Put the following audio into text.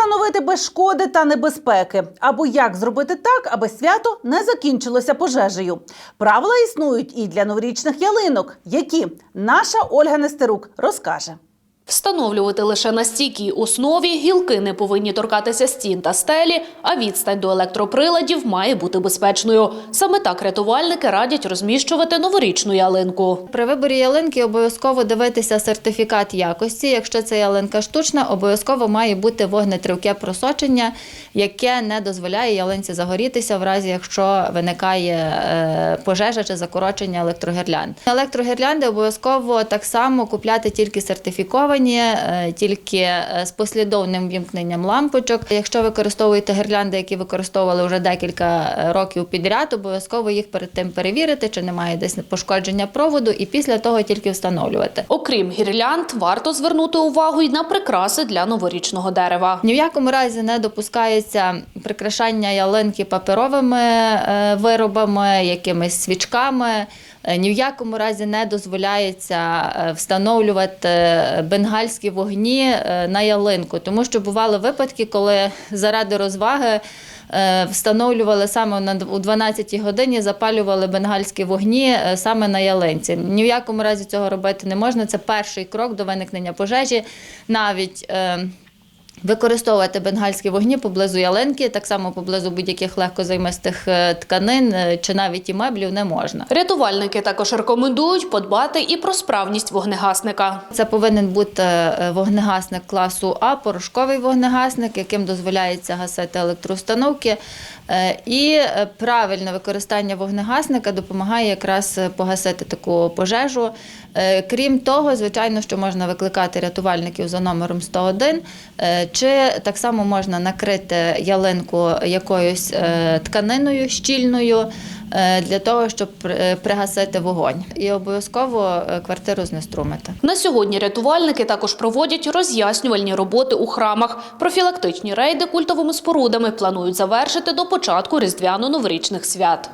встановити без шкоди та небезпеки? Або як зробити так, аби свято не закінчилося пожежею? Правила існують і для новорічних ялинок. Які наша Ольга Нестерук розкаже. Встановлювати лише на стійкій основі гілки не повинні торкатися стін та стелі, а відстань до електроприладів має бути безпечною. Саме так рятувальники радять розміщувати новорічну ялинку. При виборі ялинки обов'язково дивитися сертифікат якості. Якщо це ялинка штучна, обов'язково має бути вогнетривке просочення, яке не дозволяє ялинці загорітися в разі, якщо виникає е, пожежа чи закорочення електрогірлянд. Електрогірлянди обов'язково так само купляти тільки сертифіковані, е, тільки е, з послідовним вімкненням лампочок. Якщо використовуєте гірлянди, які використовували вже декілька е, років підряд, обов'язково їх перед тим перевірити, чи немає десь пошкодження проводу, і після того тільки встановлювати. Окрім гірлянд, варто звернути увагу й на прикраси для новорічного дерева. Ні в якому разі не допускається прикрашання ялинки паперовими виробами, якимись свічками. Ні в якому разі не дозволяється встановлювати бенгальські вогні е, на ялинку, тому що бували випадки, коли заради розваги е, встановлювали саме у 12 годині, запалювали бенгальські вогні е, саме на ялинці. Ні в якому разі цього робити не можна. Це перший крок до виникнення пожежі. Навіть Використовувати бенгальські вогні поблизу ялинки, так само поблизу будь-яких легкозаймистих е, тканин е, чи навіть і меблів не можна. Рятувальники також рекомендують подбати і про справність вогнегасника. Це повинен бути е, вогнегасник класу А, порошковий вогнегасник, яким дозволяється гасити електроустановки. І правильне використання вогнегасника допомагає якраз погасити таку пожежу. Крім того, звичайно, що можна викликати рятувальників за номером 101, е, чи так само можна накрити ялинку якоюсь е, тканиною щільною е, для того, щоб пригасити вогонь. І обов'язково е, квартиру знеструмити. На сьогодні рятувальники також проводять роз'яснювальні роботи у храмах. Профілактичні рейди культовими спорудами планують завершити до початку різдвяно-новорічних свят.